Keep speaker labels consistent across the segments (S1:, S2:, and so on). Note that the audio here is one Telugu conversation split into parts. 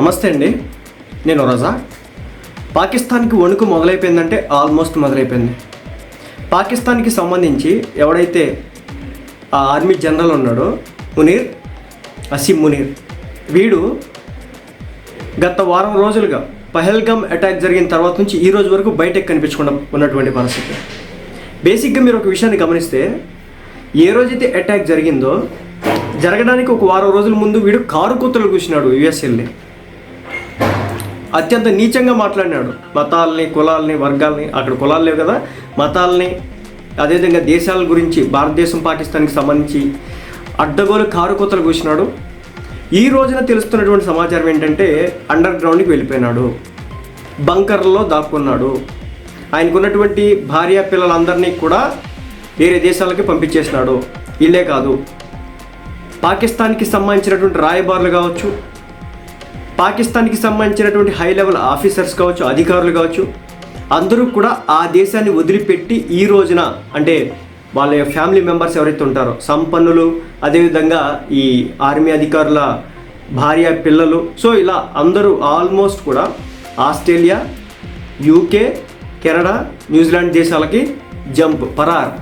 S1: నమస్తే అండి. నేను రజా. పాకిస్తాన్కి వణుకు మొదలైపోయిందంటే ఆల్మోస్ట్ మొదలైపోయింది. పాకిస్తాన్కి సంబంధించి ఎవడైతే ఆ ఆర్మీ జనరల్ ఉన్నాడో మునీర్ అసీం మునీర్ వీడు గత వారం రోజులుగా పహల్గమ్ అటాక్ జరిగిన తర్వాత నుంచి ఈ రోజు వరకు బయటకు కనిపించకుండా ఉన్నటువంటి పరిస్థితి. బేసిక్గా మీరు ఒక విషయాన్ని గమనిస్తే ఏ రోజైతే అటాక్ జరిగిందో జరగడానికి ఒక వారం రోజుల ముందు వీడు కారు కూతలు కూర్చున్నాడు యుఎస్ఎల్ని అత్యంత నీచంగా మాట్లాడినాడు. మతాలని కులాలని వర్గాల్ని అక్కడ కులాలు లేవు కదా. మతాలని అదేవిధంగా దేశాల గురించి భారతదేశం పాకిస్తాన్కి సంబంధించి అడ్డగోలు కారుకూతలు కూర్చున్నాడు ఈ రోజున తెలుస్తున్నటువంటి సమాచారం ఏంటంటే అండర్ గ్రౌండ్కి వెళ్ళిపోయినాడు. బంకర్లో దాక్కున్నాడు. ఆయనకున్నటువంటి భార్య పిల్లలందరినీ కూడా వేరే దేశాలకి పంపించేసినాడు. ఇల్లే కాదు. పాకిస్తాన్కి సంబంధించినటువంటి రాయబారులు కావచ్చు పాకిస్తాన్కి సంబంధించినటువంటి హై లెవెల్ ఆఫీసర్స్ కావచ్చు అధికారులు కావచ్చు అందరూ కూడా ఆ దేశాన్ని వదిలిపెట్టి ఈ రోజున అంటే వాళ్ళ ఫ్యామిలీ మెంబర్స్ ఎవరైతే ఉంటారో సంపన్నులు అదేవిధంగా ఈ ఆర్మీ అధికారుల భార్య పిల్లలు సో ఇలా అందరూ ఆల్మోస్ట్ కూడా Australia UK Canada New Zealand దేశాలకి జంప్ పరార్.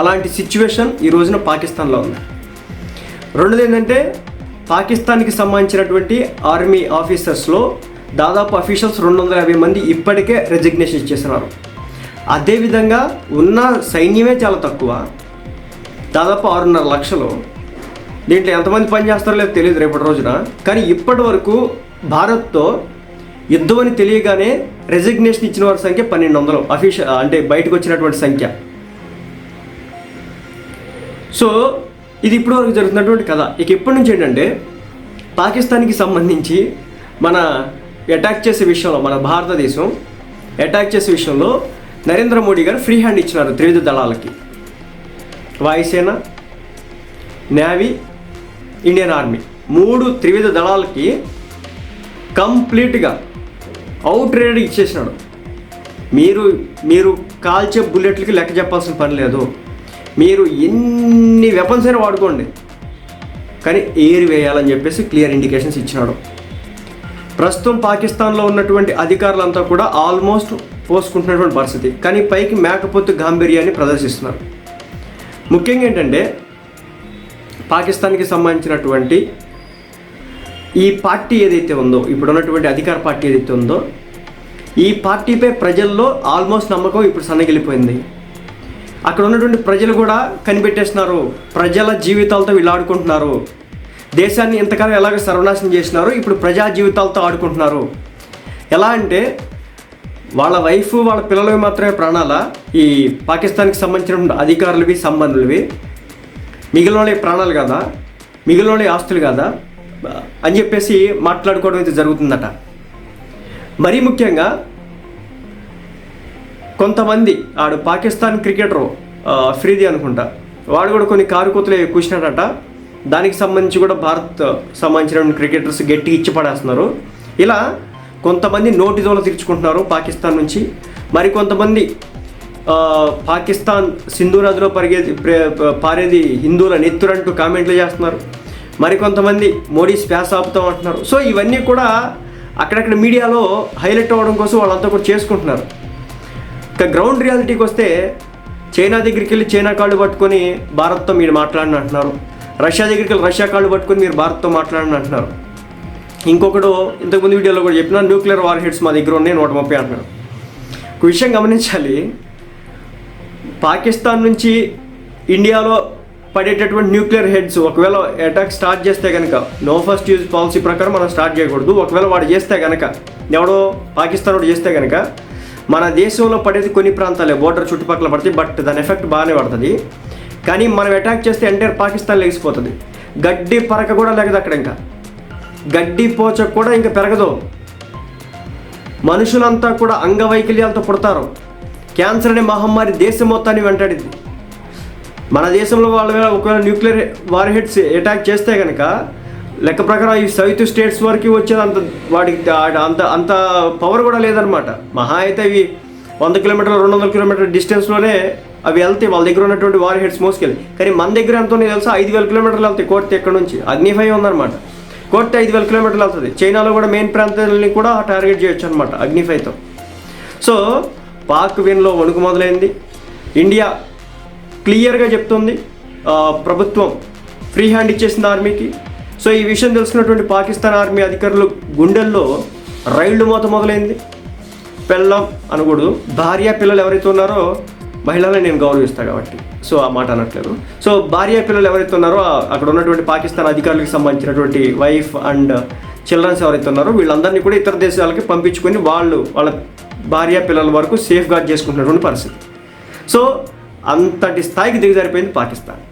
S1: అలాంటి సిచ్యువేషన్ ఈ రోజున పాకిస్తాన్లో ఉంది. రెండోది ఏంటంటే పాకిస్తాన్కి సంబంధించినటువంటి ఆర్మీ ఆఫీసర్స్లో దాదాపు అఫీషియల్స్ రెండు వందల యాభై మంది ఇప్పటికే రెజిగ్నేషన్ ఇచ్చేస్తున్నారు. అదేవిధంగా ఉన్న సైన్యమే చాలా తక్కువ. దాదాపు ఆరున్నర లక్షలు. దీంట్లో ఎంతమంది పని చేస్తారో లేదో తెలియదు రేపటి రోజున. కానీ ఇప్పటి వరకు భారత్తో యుద్ధం అని తెలియగానే రెజిగ్నేషన్ ఇచ్చిన వారి సంఖ్య పన్నెండు వందలు అఫీషియల్ అంటే బయటకు వచ్చినటువంటి సంఖ్య. సో ఇది ఇప్పటి వరకు జరుగుతున్నటువంటి కథ. ఇక ఎప్పటి నుంచి ఏంటంటే పాకిస్తాన్కి సంబంధించి మన అటాక్ చేసే విషయంలో మన భారతదేశం అటాక్ చేసే విషయంలో నరేంద్ర మోడీ గారు ఫ్రీ హ్యాండ్ ఇచ్చినారు త్రివిధ దళాలకి. వాయుసేన నేవీ ఇండియన్ ఆర్మీ మూడు త్రివిధ దళాలకి కంప్లీట్గా అవుట్ రేడ్ ఇచ్చేసినాడు. మీరు మీరు కాల్చే బుల్లెట్లకి లెక్క చెప్పాల్సిన పని లేదు. మీరు ఎన్ని వెపన్స్ అయినా వాడుకోండి. కానీ ఏరి వేయాలని చెప్పేసి క్లియర్ ఇండికేషన్స్ ఇచ్చినాడు. ప్రస్తుతం పాకిస్తాన్లో ఉన్నటువంటి అధికారులంతా కూడా ఆల్మోస్ట్ పోసుకుంటున్నటువంటి పరిస్థితి. కానీ పైకి మేకపోతు గాంభీర్యాన్ని ప్రదర్శిస్తున్నారు. ముఖ్యంగా ఏంటంటే పాకిస్తాన్కి సంబంధించినటువంటి ఈ పార్టీ ఏదైతే ఉందో ఇప్పుడు ఉన్నటువంటి అధికార పార్టీ ఏదైతే ఉందో ఈ పార్టీపై ప్రజల్లో ఆల్మోస్ట్ నమ్మకం ఇప్పుడు సన్నగిలిపోయింది. అక్కడ ఉన్నటువంటి ప్రజలు కూడా కనిపెట్టేస్తున్నారు. ప్రజల జీవితాలతో వీళ్ళు ఆడుకుంటున్నారు. దేశాన్ని ఇంతకాలం ఎలాగ సర్వనాశనం చేసినారు ఇప్పుడు ప్రజా జీవితాలతో ఆడుకుంటున్నారు. ఎలా అంటే వాళ్ళ వైఫ్ వాళ్ళ పిల్లలవి మాత్రమే ప్రాణాల ఈ పాకిస్తాన్కి సంబంధించిన అధికారులవి సంబంధులవి. మిగిలిన ప్రాణాలు కదా? మిగిలిన ఆస్తులు కదా? అని చెప్పేసి మాట్లాడుకోవడం అయితే జరుగుతుందట. మరీ ముఖ్యంగా కొంతమంది ఆడు పాకిస్తాన్ క్రికెటరు ఫ్రీది అనుకుంటా వాడు కూడా కొన్ని కారుకూతలు కూర్చున్నాడట దానికి సంబంధించి కూడా భారత్ సంబంధించిన క్రికెటర్స్ గట్టి ఇచ్చి పడేస్తున్నారు. ఇలా కొంతమంది నోటి దోల తీర్చుకుంటున్నారు పాకిస్తాన్ నుంచి. మరి కొంతమంది పాకిస్తాన్ సింధు నదిలో పరిగేది ప్రే- పారేది హిందువుల నెత్తురంటూ కామెంట్లు చేస్తున్నారు. మరికొంతమంది మోడీ శ్వాస ఆపుతాం అంటున్నారు. సో ఇవన్నీ కూడా అక్కడక్కడ మీడియాలో హైలైట్ అవ్వడం కోసం వాళ్ళంతా కూడా చేసుకుంటున్నారు. ఇక గ్రౌండ్ రియాలిటీకి వస్తే చైనా దగ్గరికి వెళ్ళి చైనా కాళ్ళు పట్టుకొని భారత్తో మీరు మాట్లాడిన అంటున్నారు. రష్యా దగ్గరికి వెళ్ళి రష్యా కాళ్ళు పట్టుకొని మీరు భారత్తో మాట్లాడిన అంటున్నారు. ఇంకొకడు ఇంతకుముందు వీడియోలో కూడా చెప్పిన న్యూక్లియర్ వార్ హెడ్స్ మా దగ్గర ఉన్నాయి నూట ముప్పై అంటున్నారు. ఒక విషయం గమనించాలి. పాకిస్తాన్ నుంచి ఇండియాలో పడేటటువంటి న్యూక్లియర్ హెడ్స్ ఒకవేళ అటాక్ స్టార్ట్ చేస్తే కనుక నో ఫస్ట్ యూజ్ పాలసీ ప్రకారం మనం స్టార్ట్ చేయకూడదు. ఒకవేళ వాడు చేస్తే కనుక ఎవడో పాకిస్తాన్ వాడు చేస్తే కనుక మన దేశంలో పడేది కొన్ని ప్రాంతాలే బోర్డర్ చుట్టుపక్కల పడతాయి బట్ దాని ఎఫెక్ట్ బాగానే పడుతుంది. కానీ మనం అటాక్ చేస్తే ఎంటైర్ పాకిస్తాన్ లెగిసిపోతుంది గడ్డి పరక కూడా లేకదు అక్కడ ఇంకా. గడ్డి పోచ కూడా ఇంకా పెరగదు. మనుషులంతా కూడా అంగవైకల్యాలతో పుడతారు. క్యాన్సర్ అనే మహమ్మారి దేశం మొత్తాన్ని వెంటాడింది. మన దేశంలో వాళ్ళ ఒకవేళ న్యూక్లియర్ వార్ హెడ్స్ అటాక్ చేస్తే కనుక లెక్క ప్రకారం ఈ సౌత్ స్టేట్స్ వరకు వచ్చేది అంత వాడికి అంత అంత పవర్ కూడా లేదనమాట మహా అయితే అవి వంద కిలోమీటర్లు రెండు వందల కిలోమీటర్ల డిస్టెన్స్లోనే అవి వెళ్తాయి వాళ్ళ దగ్గర ఉన్నటువంటి వార్ హెడ్స్ మోసుకెళ్ళి. కానీ మన దగ్గర ఎంత ఉన్నాయి తెలుసా ఐదు వేల కిలోమీటర్లు వెళ్తాయి కోర్టు ఎక్కడి నుంచి. అగ్నిఫై ఉందన్నమాట. కోర్టు ఐదు వేల కిలోమీటర్లు వెళ్తుంది. చైనాలో కూడా మెయిన్ ప్రాంతాలని కూడా టార్గెట్ చేయొచ్చు అనమాట అగ్నిఫైతో సో పాక్ విన్లో వణుకు మొదలైంది. ఇండియా క్లియర్గా చెప్తుంది. ప్రభుత్వం ఫ్రీ హ్యాండ్ ఇచ్చేసింది ఆర్మీకి సో ఈ విషయం తెలుసుకున్నటువంటి పాకిస్తాన్ ఆర్మీ అధికారులు గుండెల్లో రైళ్ళు మోత మొదలైంది. పెళ్ళం అనకూడదు. భార్య పిల్లలు ఎవరైతే ఉన్నారో మహిళలను నేను గౌరవిస్తాను కాబట్టి. సో ఆ మాట అనట్లేదు. సో భార్య పిల్లలు ఎవరైతే ఉన్నారో అక్కడ ఉన్నటువంటి పాకిస్తాన్ అధికారులకు సంబంధించినటువంటి వైఫ్ అండ్ చిల్డ్రన్స్ ఎవరైతే ఉన్నారో వీళ్ళందరినీ కూడా ఇతర దేశాలకి పంపించుకొని వాళ్ళు వాళ్ళ భార్య పిల్లల వరకు సేఫ్ గార్డ్ చేసుకుంటున్నటువంటి పరిస్థితి. సో అంతటి స్థాయికి దిగజారిపోయింది పాకిస్తాన్.